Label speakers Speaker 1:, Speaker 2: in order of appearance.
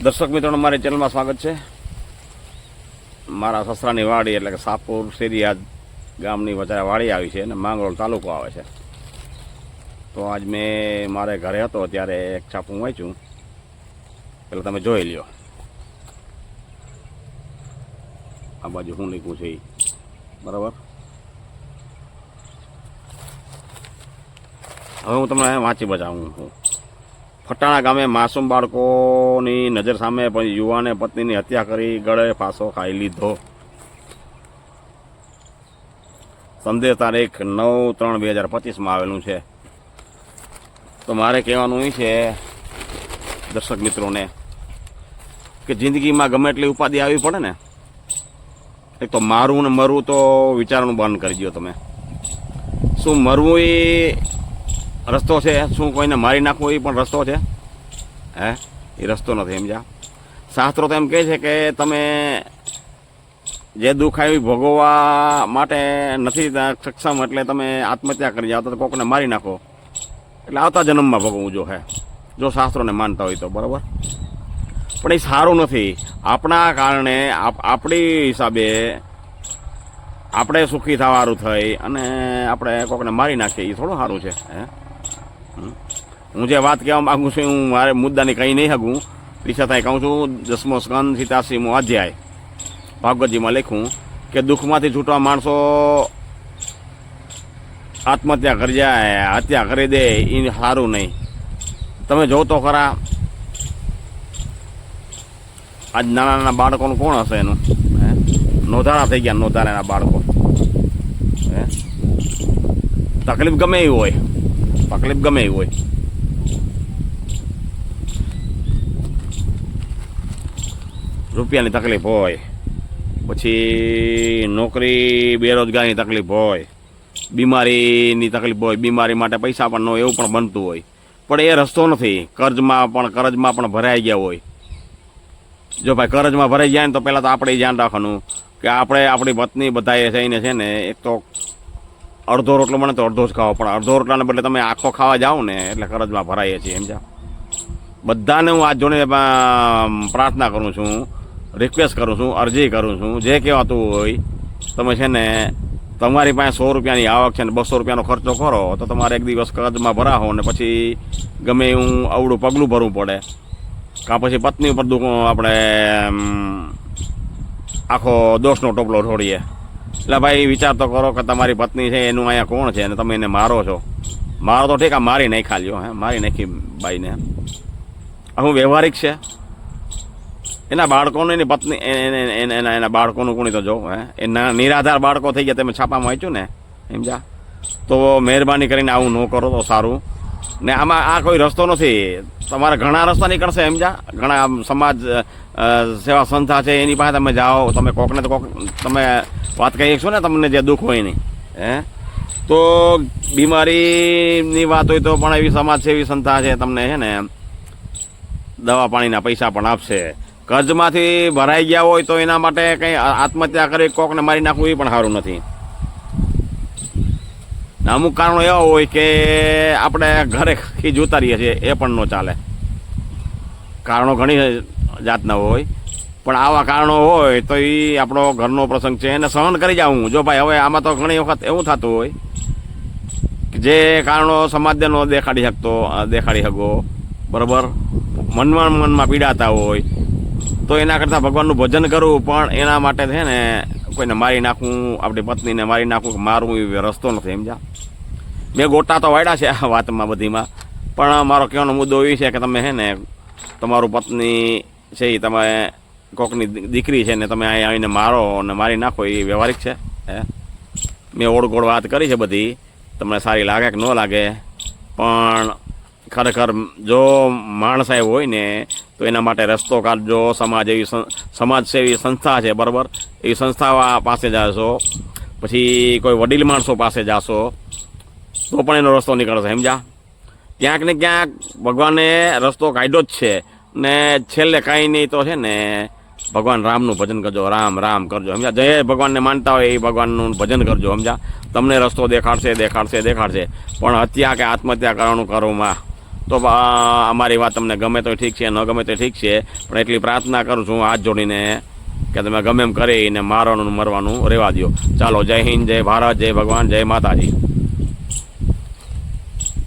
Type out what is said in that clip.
Speaker 1: દર્શક મિત્રોનું મારી ચેનલમાં સ્વાગત છે. મારા સસરાની વાડી એટલે કે સાપુર શેરિયાદ ગામની વચ્ચે વાડી આવી છે અને માંગરોળ તાલુકો આવે છે. તો આજ મેં મારે ઘરે હતો ત્યારે એક છાપું વાંચ્યું. પેલા તમે જોઈ લ્યો. આ બાજુ હું લીખું છે બરાબર? હવે હું તમને વાંચી બજાવું છું. ફટાણા ગામે માસૂમ બાળકોની નજર સામે પણ યુવાને પત્નીની હત્યા કરી ગળે ફાંસો ખાઈ લીધો. સંદેશ તારીખ નવ ત્રણ બે હજાર પચીસમાં આવેલું છે. તો મારે કહેવાનું એ છે, દર્શક મિત્રોને, કે જિંદગીમાં ગમે એટલી ઉપાધિ આવી પડે ને, એક તો મારું ને મરવું તો વિચારવાનું બંધ કરી દો તમે. શું મરવું એ રસ્તો છે, શું કોઈને મારી નાખવું એ પણ રસ્તો છે. હે? એ રસ્તો નથી સમજ્યા શાસ્ત્રો તો એમ કહે છે કે તમે જે દુઃખ આવ્યું ભોગવવા માટે નથી સક્ષમ એટલે તમે આત્મહત્યા કરી જાઓ તો કોકને મારી નાખો. એટલે આવતા જન્મમાં ભોગવવું જો હે. જો શાસ્ત્રોને માનતા હોય તો, બરાબર? પણ એ સારું નથી. આપણા કારણે આપ- આપણી હિસાબે આપણે સુખી થવાનું થઈ અને આપણે કોકને મારી નાખીએ, એ થોડું સારું છે, હે. હું જે વાત કહેવા માગું છું, હું મારે મુદ્દાની કંઈ નહીં શકું પીછા થાય, કહું છું, દસમો સ્કંદ સીતાસીમો અધ્યાય. ભાગવતજીમાં લખું કે દુઃખમાંથી છૂટવા માણસો આત્મહત્યા કરી જાય, હત્યા કરી દે એ સારું નહીં. તમે જો તો ખરા. આજ નાના નાના બાળકોનું કોણ હશે એનું? હે? નોંધાણા થઈ ગયા નોંધાણા બાળકો. હે? તકલીફ ગમે એવી હોય. તકલીફ ગમે એવી હોય રૂપિયાની તકલીફ હોય પછી નોકરી બેરોજગારીની તકલીફ હોય બીમારીની તકલીફ હોય બીમારી માટે પૈસા પણ ન હોય એવું પણ બનતું હોય પણ એ રસ્તો નથી કર્જમાં પણ કરજમાં પણ ભરાઈ ગયા હોય જો ભાઈ કરજમાં ભરાઈ જાય ને તો પહેલાં તો આપણે ધ્યાન રાખવાનું કે આપણે આપણી પત્ની બધાએ થઈને છે ને એક તો અડધો રોટલો બને તો અડધો જ ખાવો પણ અડધો રોટલાને બદલે તમે આખો ખાવા જાઓ ને એટલે કરજમાં ભરાઈએ છીએ સમજા બધાને હું આ અ, પ્રાર્થના કરું છું રિક્વેસ્ટ કરું છું અરજી કરું છું જે કહેવાતું હોય તમે છે ને તમારી પાસે સો રૂપિયાની આવક છે ને બસો રૂપિયાનો ખર્ચો કરો તો તમારે એક દિવસ કરજમાં ભરાવો ને પછી ગમે એવું અવળું પગલું ભરવું પડે. કાં પછી પત્ની ઉપર આપણે આખો દોષનો ટોપલો ઢોળીએ. એટલે ભાઈ, વિચાર તો કરો કે તમારી પત્ની છે, એનું અહીંયા કોણ છે અને તમે એને મારો છો? મારો તો ઠીક આ મારી નાખા લ્યો, હે, મારી નાખી બાઈને. આ હું વ્યવહારિક છે? એના બાળકોનું એની પત્ની એને- એને- બાળકોનું કોણી તો જો હે? એના નિરાધાર બાળકો થઈ ગયા, તમે છાપામાં વાંચ્યું ને? સમજા તો મહેરબાની કરીને આવું ન કરો, તો સારું. ને આમાં આ કોઈ રસ્તો નથી. તમારે ઘણા રસ્તા નીકળશે જા. ઘણા સમાજ સેવા સંસ્થા છે, એની પાસે તમે જાઓ, તમે કોકને તો કોક, તમે વાત કહી શકશો ને તમને જે દુઃખ હોય નહીં હે? તો બીમારીની વાત હોય તો પણ એવી સમાજ સેવી સંસ્થા છે તમને છે ને દવા પાણીના પૈસા પણ આપશે. કર્જમાંથી ભરાઈ ગયા હોય તો એના માટે કંઈ આત્મહત્યા કરી કોકને મારી નાખવું એ પણ સારું નથી. અમુક કારણો એવા હોય કે આપણે ઘરે ખીજ ઉતારીએ છીએ, એ પણ ન ચાલે. કારણો ઘણી જાતના હોય. પણ આવા કારણો હોય તો એ આપણો ઘરનો પ્રસંગ છે, એને સહન કરી જાઉં જો ભાઈ, હવે આમાં તો ઘણી વખત એવું થતું હોય જે કારણો સમાજને ન દેખાડી શકતો દેખાડી શકો. બરાબર? મનમાં મનમાં પીડાતા હોય. તો એના કરતાં ભગવાનનું ભજન કરવું પણ એના માટે છે ને કોઈને મારી નાખવું આપણી પત્નીને મારી નાખવું મારવું એ રસ્તો નથી, સમજ્યા? મેં ગોટા તો વાળ્યા છે આ વાતમાં બધીમાં. પણ મારો કહેવાનો મુદ્દો એ છે કે તમે છે ને, તમારું પત્ની છે એ તમે કોકની દીકરી છે ને તમે અહીં આવીને મારો અને મારી નાખો, એ વ્યવહારિક છે, હે? મેં ઓળગોળ વાત કરી છે બધી. તમને સારી લાગે કે ન લાગે? પણ ખરેખર જો માણસ આવ્યો હોય ને તો એના માટે રસ્તો કાઢજો, સમાજ એવી સમાજસેવી સંસ્થા છે, બરાબર? એવી સંસ્થા પાસે જાશો. પછી કોઈ વડીલ માણસો પાસે જાશો, તો પણ એનો રસ્તો નીકળશે, સમજ્યા? ક્યાંક ને ક્યાંક ભગવાને રસ્તો કાઢ્યો જ છે. ને છેલ્લે કાંઈ નહીં તો છે ને ભગવાન રામનું ભજન કરજો, રામ રામ કરજો, સમજ્યા? જે ભગવાનને માનતા હોય એ ભગવાનનું ભજન કરજો, સમજ્યા? તમને રસ્તો દેખાડશે દેખાડશે દેખાડશે. પણ હત્યા કે આત્મહત્યા કરવાનું કરવામાં તો અમારી વાત તમને ગમે તો ઠીક છે, ન ગમે તો ઠીક છે, પણ એટલી પ્રાર્થના કરું છું હાથ જોડીને કે તમે ગમે એમ કરીને મારવાનું મરવાનું રહેવા દો ચાલો, જય હિન્દ, જય ભારત, જય ભગવાન, જય માતાજી.